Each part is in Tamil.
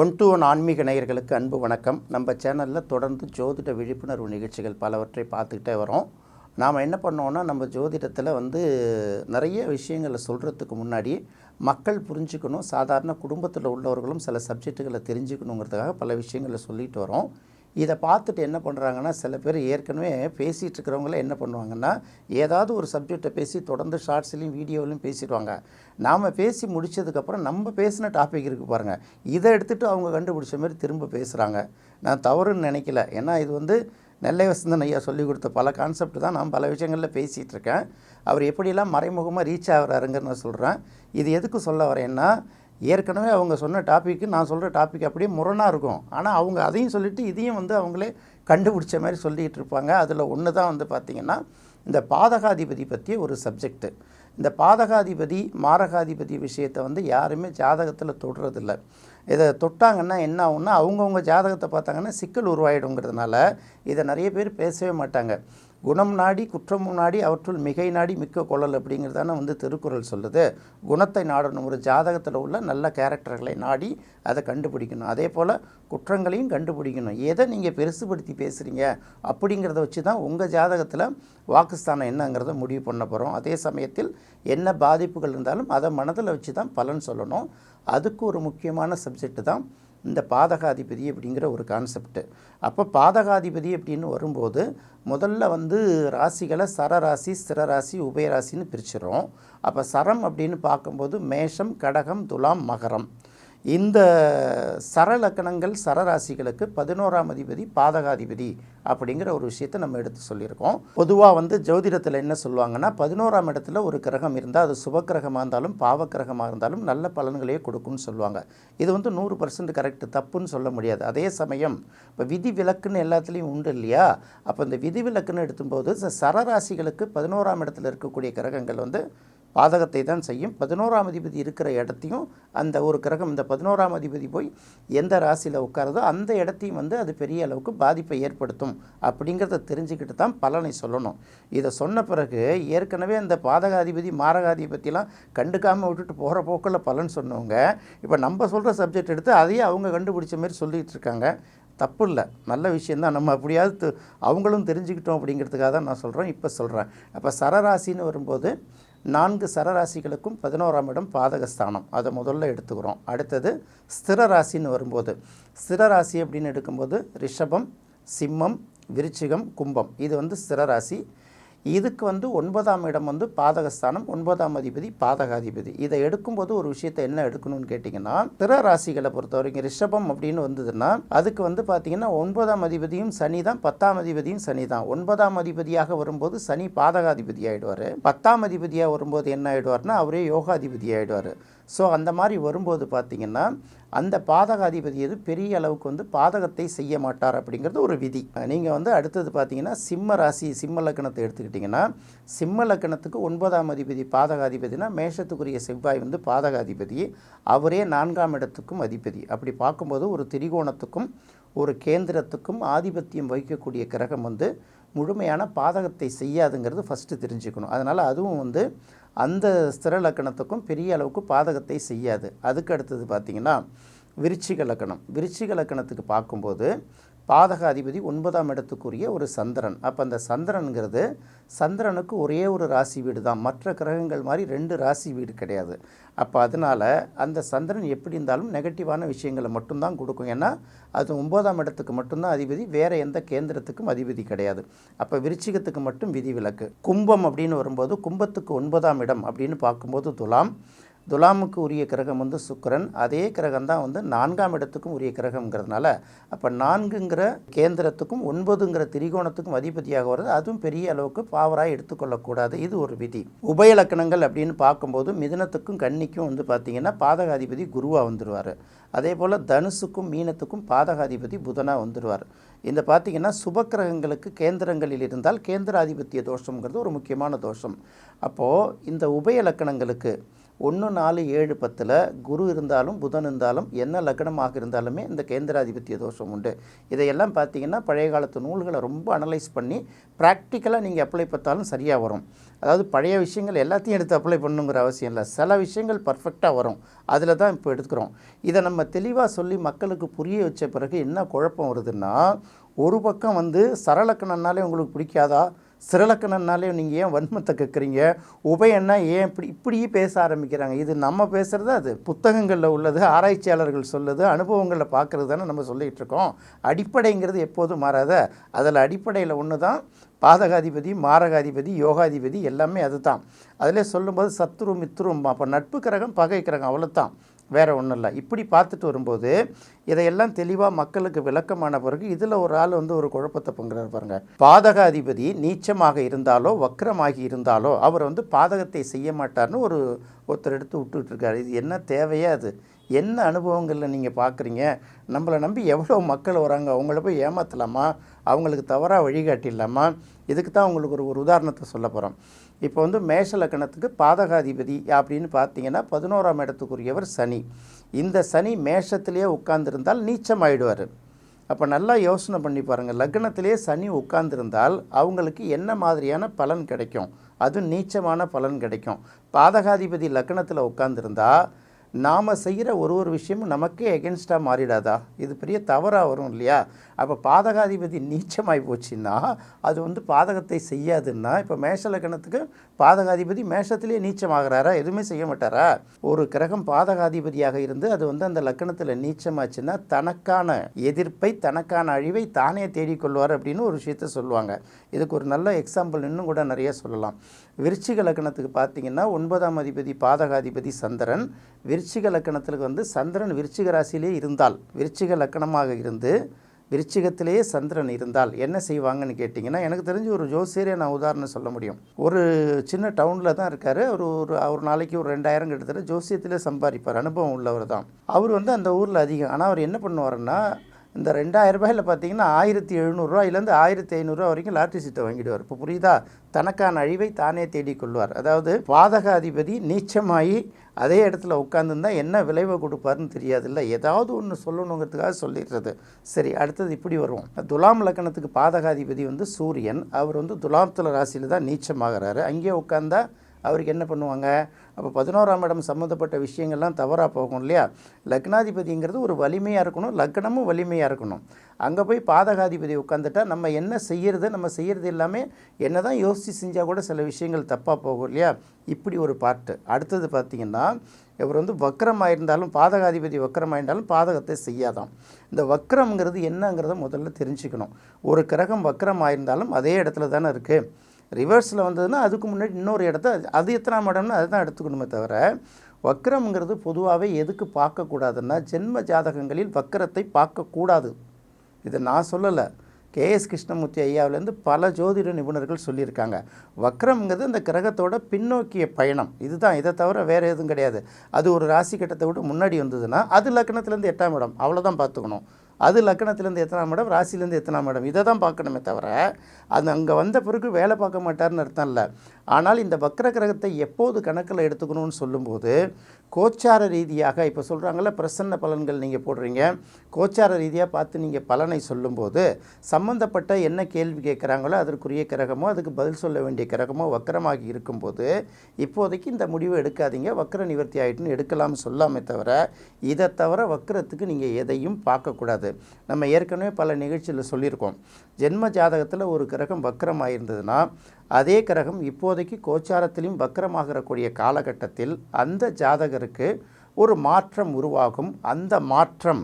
ஒன் டு ஒன் ஆன்மீக நேயர்களுக்கு அன்பு வணக்கம். நம்ம சேனலில் தொடர்ந்து ஜோதிட விழிப்புணர்வு நிகழ்ச்சிகள் பலவற்றை பார்த்துக்கிட்டே வரோம். நாம் என்ன பண்ணோன்னா நம்ம ஜோதிடத்தில் வந்து நிறைய விஷயங்களை சொல்கிறதுக்கு முன்னாடி மக்கள் புரிஞ்சுக்கணும். சாதாரண குடும்பத்தில் உள்ளவர்களும் சில சப்ஜெக்ட்டுகளை தெரிஞ்சுக்கணுங்கிறதுக்காக பல விஷயங்களை சொல்லிட்டு வரோம். இதை பார்த்துட்டு என்ன பண்ணுறாங்கன்னா சில பேர் ஏற்கனவே பேசிகிட்டு இருக்கிறவங்கள என்ன பண்ணுவாங்கன்னா ஏதாவது ஒரு சப்ஜெக்டை பேசி தொடர்ந்து ஷார்ட்ஸ்லையும் வீடியோலையும் பேசிடுவாங்க. நாம் பேசி முடிச்சதுக்கப்புறம் நம்ம பேசின டாபிக் இருக்குது பாருங்கள் இதை எடுத்துகிட்டு அவங்க கண்டுபிடிச்ச மாதிரி திரும்ப பேசுகிறாங்க நான் தவறுன்னு நினைக்கல. ஏன்னா இது வந்து நெல்லை வசந்தன் ஐயா சொல்லி கொடுத்த பல கான்செப்ட் தான். நான் பல விஷயங்களில் பேசிகிட்டு இருக்கேன். அவர் எப்படிலாம் மறைமுகமாக ரீச் ஆகிறாருங்கன்னு நான் சொல்கிறேன் இது எதுக்கு சொல்ல வரேன்னா ஏற்கனவே அவங்க சொன்ன டாப்பிக்கு நான் சொல்கிற டாபிக் அப்படியே முரணாக இருக்கும். ஆனால் அவங்க அதையும் சொல்லிவிட்டு இதையும் வந்து அவங்களே கண்டுபிடிச்ச மாதிரி சொல்லிக்கிட்டு இருப்பாங்க. அதில் ஒன்று தான் வந்து பார்த்திங்கன்னா இந்த பாதகாதிபதி பற்றிய ஒரு சப்ஜெக்ட்டு இந்த பாதகாதிபதி மாரகாதிபதி விஷயத்தை வந்து யாருமே ஜாதகத்தில் தொடுறதில்ல. இதை தொட்டாங்கன்னா என்ன ஆகும்னா அவங்கவுங்க ஜாதகத்தை பார்த்தாங்கன்னா சிக்கல் உருவாயிடுங்கிறதுனால இதை நிறைய பேர் பேசவே மாட்டாங்க. குணம் நாடி குற்றமும் நாடி அவற்றுள் மிகை நாடி மிக்க கொள்ளல் அப்படிங்கிறதான வந்து திருக்குறள் சொல்லுது. குணத்தை நாடணும். ஒரு ஜாதகத்தில் உள்ள நல்ல கேரக்டர்களை நாடி அதை கண்டுபிடிக்கணும். அதே போல் குற்றங்களையும் கண்டுபிடிக்கணும். எதை நீங்கள் பெருசுபடுத்தி பேசுகிறீங்க அப்படிங்கிறத வச்சு தான் உங்கள் ஜாதகத்தில் வாக்குஸ்தானம் என்னங்கிறத முடிவு பண்ண போகிறோம் அதே சமயத்தில் என்ன பாதிப்புகள் இருந்தாலும் அதை மனதில் வச்சு தான் பலன் சொல்லணும். அதுக்கு ஒரு முக்கியமான சப்ஜெக்ட் தான் இந்த பாதகாதிபதி அப்படிங்கிற ஒரு கான்செப்ட்டு அப்போ பாதகாதிபதி அப்படின்னு வரும்போது முதல்ல வந்து ராசிகளை சரராசி ஸ்திரராசி உபயராசின்னு பிரிச்சிடும் அப்போ சரம் அப்படின்னு பார்க்கும்போது மேஷம் கடகம் துலாம் மகரம். இந்த சரலக்கணங்கள் சரராசிகளுக்கு பதினோராம் அதிபதி பாதகாதிபதி அப்படிங்கிற ஒரு விஷயத்தை நம்ம எடுத்து சொல்லியிருக்கோம். பொதுவாக வந்து ஜோதிடத்தில் என்ன சொல்லுவாங்கன்னா பதினோராம் இடத்துல ஒரு கிரகம் இருந்தால் அது சுபக்கிரகமாக இருந்தாலும் பாவக்கிரகமாக இருந்தாலும் நல்ல பலன்களையே கொடுக்கும்னு சொல்லுவாங்க. இது வந்து நூறு பர்சன்ட் கரெக்ட் தப்புன்னு சொல்ல முடியாது. அதே சமயம் இப்போ விதி விலக்குன்னு எல்லாத்துலேயும் உண்டு இல்லையா? அப்போ இந்த விதி விலக்குன்னு எடுத்தும்போது சரராசிகளுக்கு பதினோராம் இடத்துல இருக்கக்கூடிய கிரகங்கள் வந்து பாதகத்தை தான் செய்யும். பதினோராம் அதிபதி இருக்கிற இடத்தையும் அந்த ஒரு கிரகம் இந்த பதினோராம் அதிபதி போய் எந்த ராசியில் உட்காருதோ அந்த இடத்தையும் வந்து அது பெரிய அளவுக்கு பாதிப்பை ஏற்படுத்தும். அப்படிங்கிறத தெரிஞ்சுக்கிட்டு தான் பலனை சொல்லணும். இதை சொன்ன பிறகு ஏற்கனவே அந்த பாதகாதிபதி மாரகாதிபதியெல்லாம் கண்டுக்காமல் விட்டுட்டு போகிற போக்கில் பலன் சொன்னவங்க இப்போ நம்ம சொல்கிற சப்ஜெக்ட் எடுத்து அதையே அவங்க கண்டுபிடிச்ச மாதிரி சொல்லிகிட்டு இருக்காங்க. தப்பு இல்லை. நல்ல விஷயந்தான் நம்ம அப்படியாவது அவங்களும் தெரிஞ்சுக்கிட்டோம் அப்படிங்கிறதுக்காக தான் நான் சொல்கிறேன் இப்போ சொல்கிறேன் அப்போ சரராசின்னு வரும்போது நான்கு சரராசிகளுக்கும் பதினோராம் இடம் பாதகஸ்தானம். அதை முதல்ல எடுத்துக்கிறோம். அடுத்தது ஸ்திர ராசின்னு வரும்போது. ஸ்திர ராசி அப்படின்னு எடுக்கும்போது ரிஷபம் சிம்மம் விருச்சிகம் கும்பம். இது வந்து ஸ்திர ராசி இதுக்கு வந்து ஒன்பதாம் இடம் வந்து பாதகஸ்தானம் ஒன்பதாம் அதிபதி பாதகாதிபதி. இதை எடுக்கும்போது ஒரு விஷயத்தை என்ன எடுக்கணும்னு கேட்டிங்கன்னா திற ராசிகளை பொறுத்த வரைக்கும் ரிஷபம் அப்படின்னு வந்ததுன்னா அதுக்கு வந்து பார்த்தீங்கன்னா ஒன்பதாம் அதிபதியும் சனி தான் பத்தாம் அதிபதியும் சனி தான். ஒன்பதாம் அதிபதியாக வரும்போது சனி பாதகாதிபதி ஆகிடுவார் பத்தாம் அதிபதியாக வரும்போது என்ன ஆகிடுவார்னா அவரே யோகாதிபதி ஆகிடுவார் ஸோ அந்த மாதிரி வரும்போது பார்த்தீங்கன்னா அந்த பாதகாதிபதி எது பெரிய அளவுக்கு வந்து பாதகத்தை செய்ய மாட்டார் அப்படிங்கிறது ஒரு விதி. நீங்கள் வந்து அடுத்தது பார்த்தீங்கன்னா சிம்ம ராசி சிம்ம லக்கணத்தை எடுத்துக்கிட்டிங்கன்னா சிம்ம லக்கணத்துக்கு ஒன்பதாம் அதிபதி பாதகாதிபதினா மேஷத்துக்குரிய செவ்வாய் வந்து பாதகாதிபதி அவரே நான்காம் இடத்துக்கும் அதிபதி. அப்படி பார்க்கும்போது ஒரு திரிகோணத்துக்கும் ஒரு கேந்திரத்துக்கும் ஆதிபத்தியம் வகிக்கக்கூடிய கிரகம் வந்து முழுமையான பாதகத்தை செய்யாதுங்கிறது ஃபஸ்ட்டு தெரிஞ்சுக்கணும். அதனால் அதுவும் வந்து அந்த ஸ்திர லக்கணத்துக்கும் பெரிய அளவுக்கு பாதகத்தை செய்யாது. அதுக்கு அடுத்தது பார்த்திங்கன்னா விருச்சிக லக்கணம். விருச்சிக லக்கணத்துக்கு பார்க்கும்போது பாதக அதிபதி ஒன்பதாம் இடத்துக்குரிய ஒரு சந்திரன். அப்போ அந்த சந்திரனுங்கிறது சந்திரனுக்கு ஒரே ஒரு ராசி வீடு தான் மற்ற கிரகங்கள் மாதிரி ரெண்டு ராசி வீடு கிடையாது. அப்போ அதனால் அந்த சந்திரன் எப்படி இருந்தாலும் நெகட்டிவான விஷயங்களை மட்டும்தான் கொடுக்கும். ஏன்னா அது ஒன்பதாம் இடத்துக்கு மட்டும்தான் அதிபதி வேறு எந்த கேந்திரத்துக்கும் அதிபதி கிடையாது. அப்போ விருச்சிகத்துக்கு மட்டும் விதி விலக்கு கும்பம் அப்படின்னு வரும்போது கும்பத்துக்கு ஒன்பதாம் இடம் அப்படின்னு பார்க்கும்போது துலாம். துலாமுக்கு உரிய கிரகம் வந்து சுக்கரன். அதே கிரகம் தான் வந்து நான்காம் இடத்துக்கும் உரிய கிரகம்ங்கிறதுனால அப்போ நான்குங்கிற கேந்திரத்துக்கும் ஒன்பதுங்கிற திரிகோணத்துக்கும் அதிபதியாக வருது அதுவும் பெரிய அளவுக்கு பாவராக எடுத்துக்கொள்ளக்கூடாது. இது ஒரு விதி. உபயலக்கணங்கள் அப்படின்னு பார்க்கும்போது மிதனத்துக்கும் கன்னிக்கும் வந்து பார்த்திங்கன்னா பாதகாதிபதி குருவாக வந்துடுவார் அதே போல் தனுசுக்கும் மீனத்துக்கும் பாதகாதிபதி புதனாக வந்துடுவார் இந்த பார்த்திங்கன்னா சுபக்கிரகங்களுக்கு கேந்திரங்களில் இருந்தால் கேந்திராதிபத்திய தோஷங்கிறது ஒரு முக்கியமான தோஷம். அப்போது இந்த உபய லக்கணங்களுக்கு ஒன்று நாலு ஏழு பத்தில் குரு இருந்தாலும் புதன் இருந்தாலும் என்ன லக்னமாக இருந்தாலுமே இந்த கேந்திராதிபத்திய தோஷம் உண்டு. இதையெல்லாம் பார்த்தீங்கன்னா பழைய காலத்து நூல்களை ரொம்ப அனலைஸ் பண்ணி ப்ராக்டிக்கலாக நீங்கள் அப்ளை பார்த்தாலும் சரியாக வரும். அதாவது பழைய விஷயங்கள் எல்லாத்தையும் எடுத்து அப்ளை பண்ணுங்கிற அவசியம் இல்லை. சில விஷயங்கள் பர்ஃபெக்டாக வரும். அதில் தான் இப்போ எடுத்துக்கிறோம். இதை நம்ம தெளிவாக சொல்லி மக்களுக்கு புரிய வச்ச பிறகு என்ன குழப்பம் வருதுன்னா ஒரு பக்கம் வந்து சரலக்கணம்னாலே உங்களுக்கு பிடிக்காதா? சிறலக்கணம்னாலே நீங்கள் ஏன் வன்மத்தை கேட்குறீங்க உபயன்னா ஏன் இப்படி இப்படியே பேச ஆரம்பிக்கிறாங்க? இது நம்ம பேசுகிறது அது? புத்தகங்களில் உள்ளது ஆராய்ச்சியாளர்கள் சொல்லுது அனுபவங்களில் பார்க்குறது தானே நம்ம சொல்லிகிட்டு இருக்கோம் அடிப்படைங்கிறது எப்போதும் மாறாத. அதில் அடிப்படையில் ஒன்று தான் பாதகாதிபதி மாரகாதிபதி யோகாதிபதி எல்லாமே அதுதான். அதில் சொல்லும்போது சத்ரு மித்ரும் அப்போ நட்பு கிரகம் பகை கிரகம் அவ்வளோ தான் வேறு ஒன்றும் இல்லை. இப்படி பார்த்துட்டு வரும்போது இதையெல்லாம் தெளிவாக மக்களுக்கு விளக்கமான பிறகு இதில் ஒரு ஆள் வந்து ஒரு குழப்பத்தை பொங்குறாரு பாருங்க. பாதகாதிபதி நீச்சமாக இருந்தாலோ வக்ரமாகி இருந்தாலோ அவர் வந்து பாதகத்தை செய்ய மாட்டார்னு ஒரு ஒருத்தர் எடுத்து விட்டுட்ருக்காரு. இது என்ன தேவையா அது? என்ன அனுபவங்களில் நீங்கள் பார்க்குறீங்க நம்மளை நம்பி எவ்வளோ மக்கள் வராங்க? அவங்கள போய் ஏமாற்றலாமா அவங்களுக்கு தவறாக வழிகாட்டிடலாமா? இதுக்கு தான் உங்களுக்கு ஒரு ஒரு உதாரணத்தை சொல்ல போகிறோம் இப்போ வந்து மேஷ லக்கணத்துக்கு பாதகாதிபதி அப்படின்னு பார்த்தீங்கன்னா பதினோராம் இடத்துக்குரியவர் சனி. இந்த சனி மேஷத்திலேயே உட்கார்ந்திருந்தால் நீச்சம் ஆயிடுவார் அப்போ நல்லா யோசனை பண்ணி பாருங்கள் லக்னத்திலே சனி உட்கார்ந்திருந்தால் அவங்களுக்கு என்ன மாதிரியான பலன் கிடைக்கும்? அது நீச்சமான பலன் கிடைக்கும். பாதகாதிபதி லக்னத்தில் உட்கார்ந்திருந்தால் நாம் செய்கிற ஒரு ஒரு விஷயமும் நமக்கே எகென்ஸ்டாக மாறிடாதா? இது பெரிய தவறாக வரும் இல்லையா? அப்போ பாதகாதிபதி நீச்சமாகி போச்சுன்னா அது வந்து பாதகத்தை செய்யாதுன்னா இப்போ மேஷ லக்கணத்துக்கு பாதகாதிபதி மேஷத்திலே நீச்சமாகிறாரா? எதுவுமே செய்ய மாட்டாரா? ஒரு கிரகம் பாதகாதிபதியாக இருந்து அது வந்து அந்த லக்கணத்தில் நீச்சமாச்சுன்னா தனக்கான எதிர்ப்பை தனக்கான அழிவை தானே தேடிக்கொள்வார் அப்படின்னு ஒரு விஷயத்த சொல்லுவாங்க. இதுக்கு ஒரு நல்ல எக்ஸாம்பிள் இன்னும் கூட நிறைய சொல்லலாம். விருச்சிக லக்கணத்துக்கு பார்த்தீங்கன்னா ஒன்பதாம் அதிபதி பாதகாதிபதி சந்திரன் விருச்சிக லக்கணத்துக்கு வந்து சந்திரன் விருச்சிக ராசியிலே இருந்தால் விருச்சிக லக்கணமாக இருந்து விருச்சிகத்திலேயே சந்திரன் இருந்தால் என்ன செய்வாங்கன்னு கேட்டிங்கன்னா எனக்கு தெரிஞ்சு ஒரு ஜோசியரே நான் உதாரணம் சொல்ல முடியும். ஒரு சின்ன டவுனில் தான் இருக்கார். ஒரு ஒரு ஒரு நாளைக்கு ஒரு ரெண்டாயிரம் கிட்டத்தட்ட ஜோசியத்திலே சம்பாதிப்பார். அனுபவம் உள்ளவர் தான். அவர் வந்து அந்த ஊரில் அதிகம். ஆனால் அவர் என்ன பண்ணுவாருன்னா இந்த ரெண்டாயிரம் ரூபாயில் பார்த்தீங்கன்னா ஆயிரத்தி எழுநூறுவாயிலேருந்து ஆயிரத்தி ஐநூறுரூவா வரைக்கும் லாட்ரி சீட்டை வாங்கிடுவார். இப்போ புரியுதா? தனக்கான அழிவை தானே தேடிக்கொள்வார் அதாவது பாதகாதிபதி நீச்சமாகி அதே இடத்துல உட்காந்துருந்தா என்ன விளைவை கொடுப்பாருன்னு தெரியாதுல்ல. ஏதாவது ஒன்று சொல்லணுங்கிறதுக்காக சொல்லிடுறது. சரி அடுத்தது இப்படி வருவோம். துலாம் லக்கணத்துக்கு பாதகாதிபதி வந்து சூரியன். அவர் வந்து துலாத்துல ராசியில் தான் நீச்சமாகிறாரு. அங்கேயே உட்காந்தா அவருக்கு என்ன பண்ணுவாங்க? அப்போ பதினோராம் இடம் சம்மந்தப்பட்ட விஷயங்கள்லாம் தவறாக போகும் இல்லையா? லக்னாதிபதிங்கிறது ஒரு வலிமையாக இருக்கணும் லக்னமும் வலிமையாக இருக்கணும். அங்கே போய் பாதகாதிபதி உட்காந்துட்டா நம்ம என்ன செய்கிறது நம்ம செய்கிறது எல்லாமே என்ன தான் யோசித்து செஞ்சால் கூட சில விஷயங்கள் தப்பாக போகும் இல்லையா? இப்படி ஒரு பார்ட்டு அடுத்தது பார்த்திங்கன்னா இவர் வந்து வக்கரமாயிருந்தாலும் பாதகாதிபதி வக்கரமாயிருந்தாலும் பாதகத்தை செய்யாதாம். இந்த வக்கரம்ங்கிறது என்னங்கிறத முதல்ல தெரிஞ்சுக்கணும். ஒரு கிரகம் வக்கரமாயிருந்தாலும் அதே இடத்துல தானே இருக்குது ரிவர்ஸில் வந்ததுன்னா அதுக்கு முன்னாடி இன்னொரு இடத்த அது எத்தனாம் இடம்னு அதுதான் எடுத்துக்கணுமே தவிர வக்கரம்ங்கிறது பொதுவாகவே எதுக்கு பார்க்கக்கூடாதுன்னா ஜென்ம ஜாதகங்களில் வக்கரத்தை பார்க்கக்கூடாது. இதை நான் சொல்லலை. கேஎஸ் கிருஷ்ணமூர்த்தி ஐயாவிலேருந்து பல ஜோதிட நிபுணர்கள் சொல்லியிருக்காங்க. வக்ரம்ங்கிறது இந்த கிரகத்தோட பின்னோக்கிய பயணம். இதுதான். இதை தவிர வேறு எதுவும் கிடையாது. அது ஒரு ராசி கட்டத்தை விட்டு முன்னாடி வந்ததுன்னா அது லக்னத்துலேருந்து எட்டாம் இடம். அவ்வளோதான் பார்த்துக்கணும். அது லக்கணத்துலேருந்து எத்தனாம் இடம் ராசிலேருந்து எத்தனாம் இடம்? இதை தான் பார்க்கணுமே தவிர அது அங்கே வந்த பிறகு வேலை பார்க்க மாட்டார்னு அர்த்தம் இல்லை. ஆனால் இந்த வக்ர கிரகத்தை எப்போது கணக்கில் எடுத்துக்கணும்னு சொல்லும்போது கோச்சார ரீதியாக இப்போ சொல்கிறாங்கள பிரசன்ன பலன்கள் நீங்கள் போடுறீங்க. கோச்சார ரீதியாக பார்த்து நீங்கள் பலனை சொல்லும்போது சம்மந்தப்பட்ட என்ன கேள்வி கேட்குறாங்களோ அதற்குரிய கிரகமோ அதுக்கு பதில் சொல்ல வேண்டிய கிரகமோ வக்கரமாகி இருக்கும்போது இப்போதைக்கு இந்த முடிவை எடுக்காதீங்க. வக்கர நிவர்த்தி ஆகிட்டுன்னு எடுக்கலாம்னு சொல்லாமே தவிர இதை தவிர வக்கரத்துக்கு நீங்கள் எதையும் பார்க்கக்கூடாது நம்ம ஏற்கனவே பல நிகழ்ச்சியில் சொல்லியிருக்கோம். ஜென்ம ஜாதகத்தில் ஒரு கிரகம் வக்கரமாக இருந்ததுன்னா அதே கிரகம் இப்போதைக்கு கோச்சாரத்திலும் வக்கரமாகக்கூடிய காலகட்டத்தில் அந்த ஜாதகருக்கு ஒரு மாற்றம் உருவாகும். அந்த மாற்றம்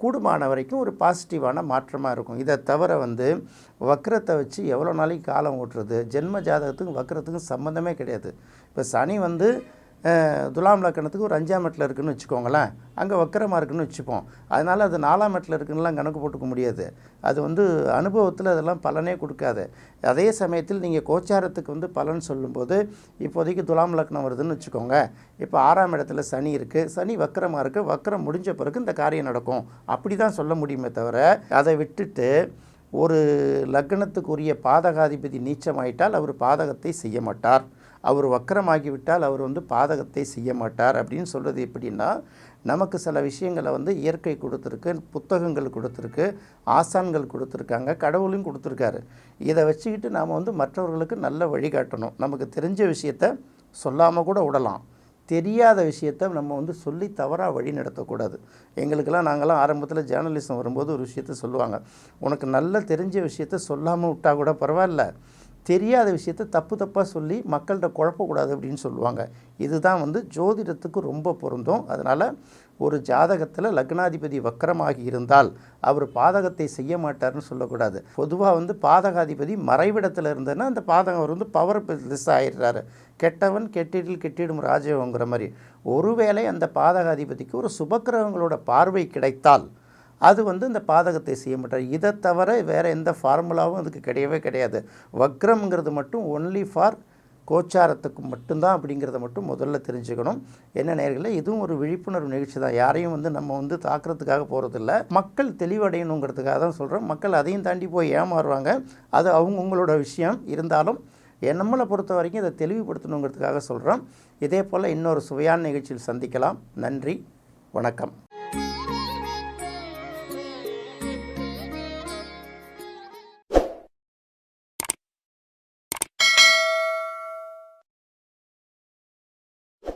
கூடுமான வரைக்கும் ஒரு பாசிட்டிவான மாற்றமாக இருக்கும். இதை தவிர வந்து வக்கரத்தை வச்சு எவ்வளோ நாளைக்கு காலம் ஓட்டுறது? ஜென்ம ஜாதகத்துக்கும் வக்கரத்துக்கும் சம்மந்தமே கிடையாது. இப்போ சனி வந்து துலாம் லக்கணத்துக்கு ஒரு அஞ்சாம் இடத்துல இருக்குன்னு வச்சுக்கோங்களேன். அங்கே வக்கரமாக இருக்குன்னு வச்சுப்போம். அதனால் அது நாலாம் இடத்துல இருக்குன்னுலாம் கணக்கு போட்டுக்க முடியாது. அது வந்து அனுபவத்தில் அதெல்லாம் பலனே கொடுக்காது. அதே சமயத்தில் நீங்கள் கோச்சாரத்துக்கு வந்து பலன் சொல்லும்போது இப்போதைக்கு துலாம் லக்னம் வருதுன்னு வச்சுக்கோங்க. இப்போ ஆறாம் இடத்துல சனி இருக்குது சனி வக்கரமாக இருக்குது வக்கரம் முடிஞ்ச பிறகு இந்த காரியம் நடக்கும். அப்படி தான் சொல்ல முடியுமே தவிர அதை விட்டுட்டு ஒரு லக்னத்துக்குரிய பாதகாதிபதி நீச்சமாயிட்டால் அவர் பாதகத்தை செய்ய மாட்டார். அவர் வக்கரமாகிவிட்டால் அவர் வந்து பாதகத்தை செய்ய மாட்டார். அப்படின்னு சொல்கிறது எப்படின்னா நமக்கு சில விஷயங்களை வந்து இயற்கை கொடுத்துருக்கு புத்தகங்கள் கொடுத்துருக்கு ஆசான்கள் கொடுத்துருக்காங்க கடவுளும் கொடுத்துருக்காரு. இதை வச்சுக்கிட்டு நாம் வந்து மற்றவர்களுக்கு நல்ல வழிகாட்டணும் நமக்கு தெரிஞ்ச விஷயத்த சொல்லாமல் கூட விடலாம். தெரியாத விஷயத்த நம்ம வந்து சொல்லி தவறாக வழி நடத்தக்கூடாது. எங்களுக்கெல்லாம் நாங்களாம் ஆரம்பத்தில் ஜேர்னலிசம் வரும்போது ஒரு விஷயத்த சொல்லுவாங்க. உனக்கு நல்ல தெரிஞ்ச விஷயத்த சொல்லாமல் விட்டால் கூட பரவாயில்ல. தெரியாத விஷயத்த தப்பு தப்பாக சொல்லி மக்கள்கிட்ட குழப்பக்கூடாது அப்படின்னு சொல்லுவாங்க. இதுதான் வந்து ஜோதிடத்துக்கு ரொம்ப பொருந்தும். அதனால் ஒரு ஜாதகத்தில் லக்னாதிபதி வக்கரமாகி இருந்தால் அவர் பாதகத்தை செய்ய மாட்டார்னு சொல்லக்கூடாது. பொதுவாக வந்து பாதகாதிபதி மறைவிடத்தில் இருந்ததுன்னா அந்த பாதகம் அவர் வந்து பவர் லிஸ் ஆகிடுறாரு கெட்டவன் கெட்டிடில் கெட்டிடும் ராஜயோங்கிற மாதிரி. ஒருவேளை அந்த பாதகாதிபதிக்கு ஒரு சுபக்கிரகங்களோட பார்வை கிடைத்தால் அது வந்து இந்த பாதகத்தை செய்ய மாட்டார். இதை தவிர வேறு எந்த ஃபார்முலாவும் அதுக்கு கிடையவே கிடையாது. வக்ரம்ங்கிறது மட்டும் ஒன்லி ஃபார் கோச்சாரத்துக்கு மட்டும்தான் அப்படிங்கிறத மட்டும் முதல்ல தெரிஞ்சுக்கணும். என்ன நேர்களை இதுவும் ஒரு விழிப்புணர்வு நிகழ்ச்சி தான். யாரையும் வந்து நம்ம வந்து தாக்குறதுக்காக போகிறதில்ல மக்கள் தெளிவடையணுங்கிறதுக்காக தான் சொல்கிறோம் மக்கள் அதையும் தாண்டி போய் ஏமாறுவாங்க. அது அவங்கவுங்களோட விஷயம். இருந்தாலும் நம்மளை பொறுத்த வரைக்கும் இதை தெளிவுபடுத்தணுங்கிறதுக்காக சொல்கிறோம் இதே போல் இன்னொரு சுவையான நிகழ்ச்சியில் சந்திக்கலாம். நன்றி. வணக்கம்.